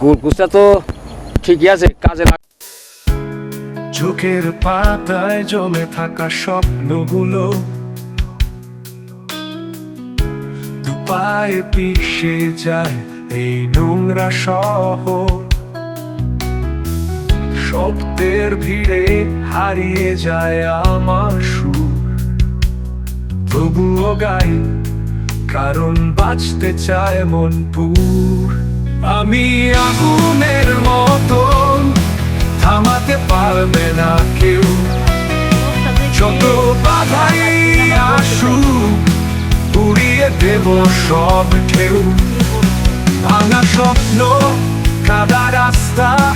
গোলকুচটা তো ঠিকই আছে, কাজে লাগ চোখের পাতায় জমে থাকা স্বপ্নগুলো দুপায়ে পিষে যায় এই নোংরা শহর। শব্দের ভিড়ে হারিয়ে যায় আমার সুর। তবুও গাই, কারণ বাঁচতে চায় মন পুর। আমি আগুনের মতন থামাতে পারবে না কেউ। যত বাধাই আসুক উড়িয়ে দেব সব ঢেউ। ভাঙা স্বপ্ন কাদা রাস্তা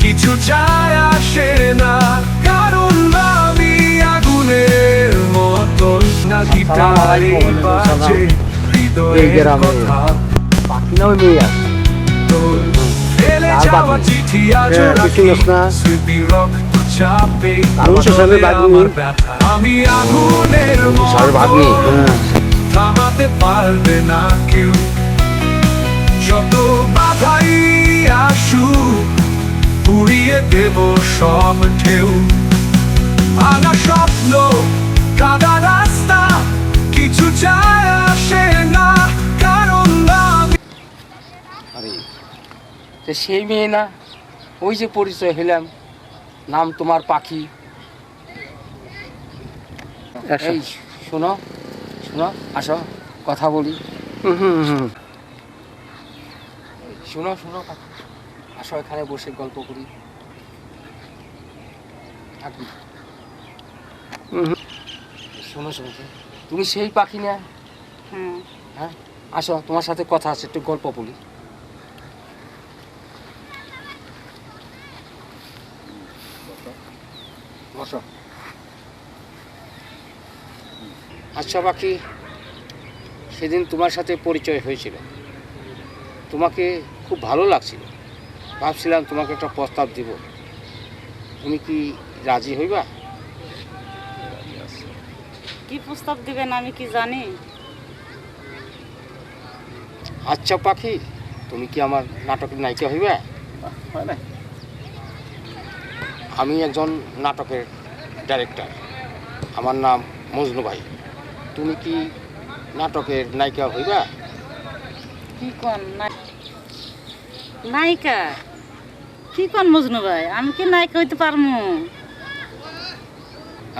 কিছু যায় আসে না। কারণ আমি আগুনের মতন না গিটারে বাজে হৃদয়ের। কথা। পাখি না মেয়ে আর রাখি। কিছু না। সর থামাতে পারবে না কেউ। যত বাধাই আসুক উড়িয়ে দেব সব ঢেউ। ভাঙা স্বপ্ন তো সেই মেয়ে না ওই যে পরিচয় হলাম নাম তোমার পাখি। এই শোনো শোনো আসো কথা বলি। শোনো শোনো আসো এখানে বসে গল্প করি। থাকি। শোনো শোনো শোনো। তুমি সেই পাখি না? হ্যাঁ। হ্যাঁ আসো তোমার সাথে কথা আছে একটু গল্প বলি। বসো। আচ্ছা বাকি সেদিন তোমার সাথে পরিচয় হয়েছিল। তোমাকে খুব ভালো লাগছিল। ভাবছিলাম তোমাকে একটা প্রস্তাব দিব। তুমি কি রাজি হইবা? কি প্রস্তাব দিবেন আমি কি জানি? আচ্ছা পাখি তুমি কি আমার নাটকের নায়িকা হইবে? আমি একজন নাটকের ডাইরেক্টর আমার নাম মজনু ভাই। তুমি কি নাটকের নায়িকা হইবা? কি কন নায়িকা? কি কন মজনু ভাই? আমি কি নায়িকা হইতে পারমু?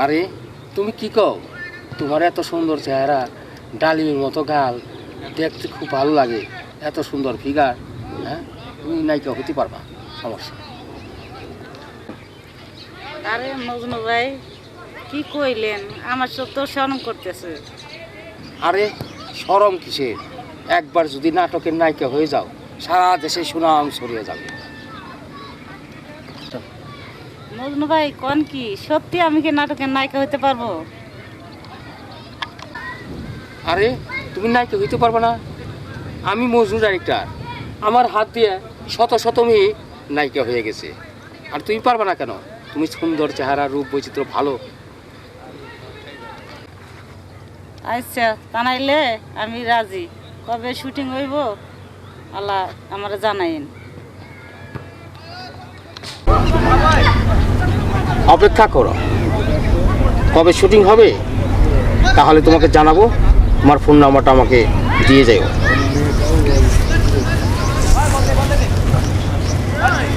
আরে তুমি কি কও? তোমার এত সুন্দর চেহারা ডালিমের মতো গাল দেখতে খুব ভালো লাগে। এত সুন্দর ফিগার হ্যাঁ? তুমি নায়িকা হতে পারবা সমস্যা। আরে মজনু ভাই কি কইলেন? আমার সব তো শরম করতেছে। আরে শরম কিসের একবার যদি নাটকের নায়িকা হয়ে যাও সারা দেশে সুনাম ছড়িয়ে যাবে। মজনু ভাই কন কি? সত্যি আমি কি নাটকের নায়িকা হইতে পারব? আরে তুমি নায়িকা হইতে পারবে না। আমি মজনু ডাইরেক্টর। আমার হাত দিয়ে শত শত মেয়ে নায়িকা হয়ে গেছে। আর তুমি পারবে না কেন? তুমি সুন্দর চেহারা রূপ বৈচিত্র্য ভালো। আচ্ছা তা নাইলে আমি রাজি। কবে শুটিং হইব? আল্লাহ আমার জানাইন। অপেক্ষা করো। কবে শুটিং হবে? তাহলে তোমাকে জানাব। তোমার ফোন নাম্বারটা আমাকে দিয়ে যাও